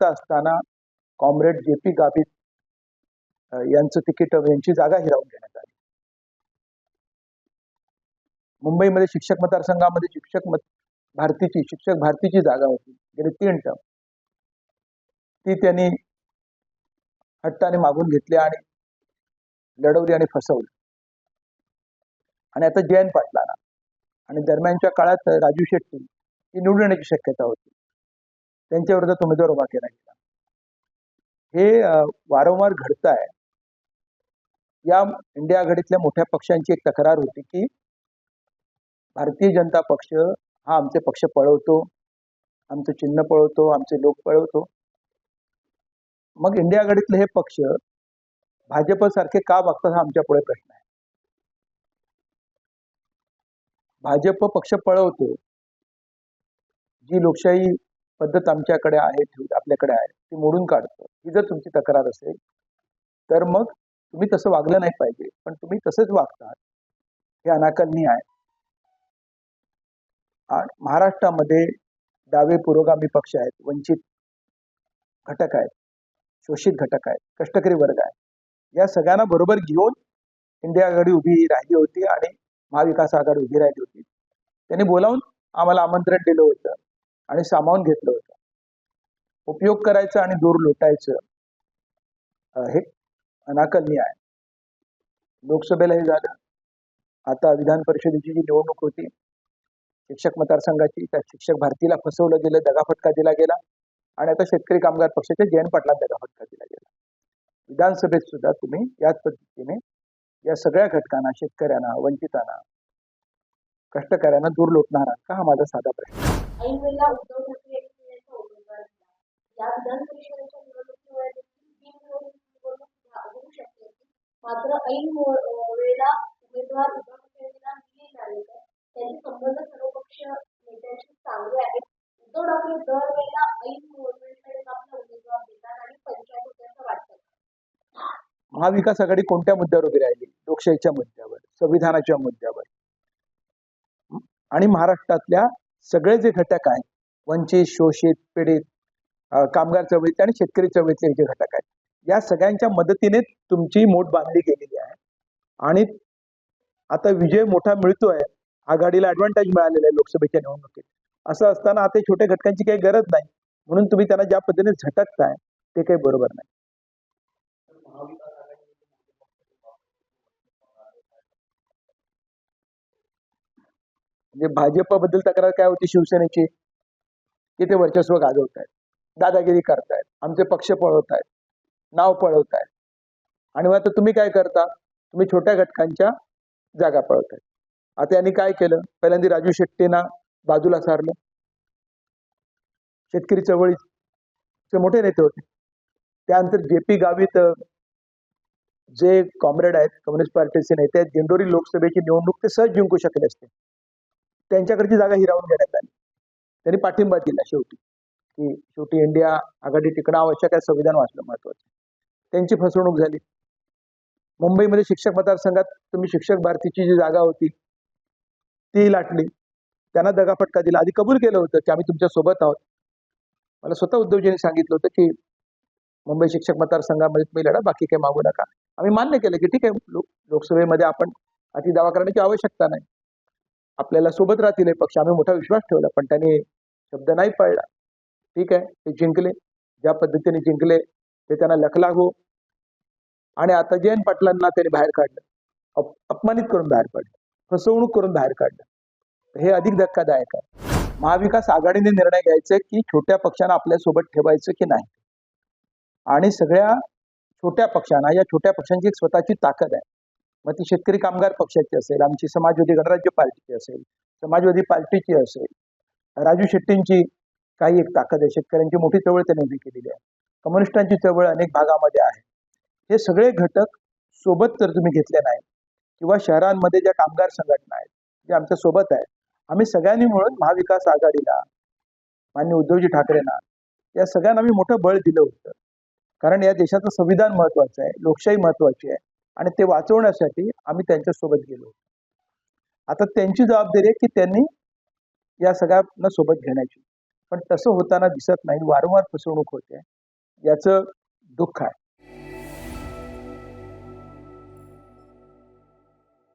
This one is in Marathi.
शक्यता असताना कॉम्रेड जे पी गावित यांचं तिकीट यांची जागा हिरावून घेण्यात आली. मुंबईमध्ये शिक्षक मतदारसंघामध्ये शिक्षक मत भारतीची शिक्षक भारतीची जागा होती गेली तीन टर्म ती त्यांनी हट्टाने मागून घेतली आणि लढवली आणि फसवली. आणि आता जयंत पाटलांना. आणि दरम्यानच्या काळात राजू शेट्टी ही निवडण्याची शक्यता होती. त्यांच्या विरोधात उमेदवार उभा केला गेला. हे वारंवार घडत आहे या इंडिया आघाडीतल्या मोठ्या पक्षांची एक तक्रार होती की भारतीय जनता पक्ष हा आमचे पक्ष पळवतो आमचं चिन्ह पळवतो आमचे लोक पळवतो. मग इंडिया आघाडीतले हे पक्ष भाजपसारखे का वागतात हा आमच्या पुढे प्रश्न आहे. भाजप पक्ष पळवतो जी लोकशाही पद्धत आमच्याकडे आहे ठेव- आपल्याकडे आहे ती मोडून काढतो. ही जर तुमची तक्रार असेल तर मग तुम्ही तसं वागलं नाही पाहिजे पण तुम्ही तसंच वागतात. हे अनाकलनीय आहे. महाराष्ट्रामध्ये डावे पुरोगामी पक्ष आहेत वंचित घटक आहेत शोषित घटक आहेत कष्टकरी वर्ग आहे या सगळ्यांना बरोबर घेऊन इंडिया आघाडी उभी राहिली होती आणि महाविकास आघाडी उभी राहिली होती. त्यांनी बोलावून आम्हाला आमंत्रण दिलं होतं. आणि सामावून घेतलं होतं. उपयोग करायचं आणि दूर लोटायचं हे अनाकलनीय आहे. लोकसभेला हे झालं. आता विधान परिषदेची जी निवडणूक होती शिक्षक मतदारसंघाची त्या शिक्षक भारतीला फसवलं गेलं दगाफटका दिला गेला आणि आता शेतकरी कामगार पक्षाच्या जयंत पाटला दगाफटका दिला गेला. विधानसभेत सुद्धा तुम्ही याच पद्धतीने या सगळ्या घटकांना शेतकऱ्यांना वंचितांना कष्टकऱ्यांना दूर लोटणार का हा माझा साधा प्रश्न. मात्र ऐन वेळेला उमेदवार उद्धव त्यांचे संबंध सर्वपक्ष नेत्यांशी चांगले आहेत. उद्धव ठाकरे दरवेळेला ऐन आपला उमेदवार देतात आणि पंचायत महाविकास आघाडी कोणत्या मुद्द्यावर उभी राहिली? लोकशाहीच्या मुद्द्यावर संविधानाच्या मुद्द्यावर? आणि महाराष्ट्रातल्या सगळे जे घटक आहेत वंचित शोषित पीडित कामगार चळवळीतले आणि शेतकरी चळवळीतले जे घटक आहेत या सगळ्यांच्या मदतीने तुमची मोठ बांधली गेलेली आहे. आणि आता विजय मोठा मिळतोय आघाडीला ऍडव्हान्टेज मिळालेला आहे लोकसभेच्या निवडणुकीत. असं असताना आता छोट्या घटकांची काही गरज नाही म्हणून तुम्ही त्यांना ज्या पद्धतीने झटकताय ते काही बरोबर नाही. म्हणजे भाजपबद्दल तक्रार काय होती शिवसेनेची? की ते वर्चस्व गाजवत आहेत दादागिरी करतायत. आमचे पक्ष पळवत आहेत नाव पळवत आहेत आणि मग आता तुम्ही काय करता? तुम्ही छोट्या घटकांच्या जागा पळवतायत. आता यांनी काय केलं? पहिल्यांदा राजू शेट्टींना बाजूला सारलं. शेतकरी चळवळीचे मोठे नेते होते. त्यानंतर जे पी गावित जे कॉम्रेड आहेत कम्युनिस्ट पार्टीचे नेते आहेत दिंडोरी लोकसभेची निवडणूक ते सहज जिंकू शकले असते. त्यांच्याकडची जागा हिरावून घेण्यात आली. त्यांनी पाठिंबा दिला शेवटी की शेवटी इंडिया आघाडी टिकणं आवश्यक आहे संविधान वाचलं महत्वाचं त्यांची फसवणूक झाली. मुंबईमध्ये शिक्षक मतदारसंघात तुम्ही शिक्षक भारतीची जी जागा होती ती लाटली. त्यांना दगाफटका दिला. आधी कबूल केलं होतं की आम्ही तुमच्यासोबत आहोत. मला स्वतः उद्धवजींनी सांगितलं होतं की मुंबई शिक्षक मतदारसंघामध्ये तुम्ही लढा बाकी काही मागू नका. आम्ही मान्य केलं की ठीक आहे लोकसभेमध्ये आपण अति दावा करण्याची आवश्यकता नाही. आपल्याला सोबत राहतील हे पक्ष. आम्ही मोठा विश्वास ठेवला पण त्यांनी शब्द नाही पाळला. ठीक आहे? ते जिंकले. ज्या पद्धतीने जिंकले ते त्यांना लख लागो. आणि आता जयंत पाटलांना त्यांनी बाहेर काढलं. अपमानित करून बाहेर काढलं. फसवणूक करून बाहेर काढलं. हे अधिक धक्कादायक आहे. महाविकास आघाडीने निर्णय घ्यायचा की छोट्या पक्षांना आपल्यासोबत ठेवायचं की नाही? आणि सगळ्या छोट्या पक्षांना या छोट्या पक्षांची एक स्वतःची ताकद आहे. मग ती शेतकरी कामगार पक्षाची असेल आमची समाजवादी गणराज्य पार्टीची असेल समाजवादी पार्टीची असेल. राजू शेट्टींची काही एक ताकद आहे शेतकऱ्यांची मोठी चळवळ त्यांनी उभी केलेली आहे. कम्युनिस्टांची चळवळ अनेक भागामध्ये आहे. हे सगळे घटक सोबत जर तुम्ही घेतले नाही किंवा शहरांमध्ये ज्या कामगार संघटना आहेत जे आमच्यासोबत आहेत आम्ही सगळ्यांनी मिळून महाविकास आघाडीला मान्य उद्धवजी ठाकरेंना या सगळ्यांना आम्ही मोठं बळ दिलं होतं. कारण या देशाचं संविधान महत्वाचं आहे लोकशाही महत्वाची आहे. आणि ते वाचवण्यासाठी आम्ही त्यांच्यासोबत गेलो. आता त्यांची जबाबदारी आहे की त्यांनी या सगळ्यांना सोबत घेण्याची. पण तसं होताना दिसत नाही. वारंवार फसवणूक होते. याचं दुःख आहे.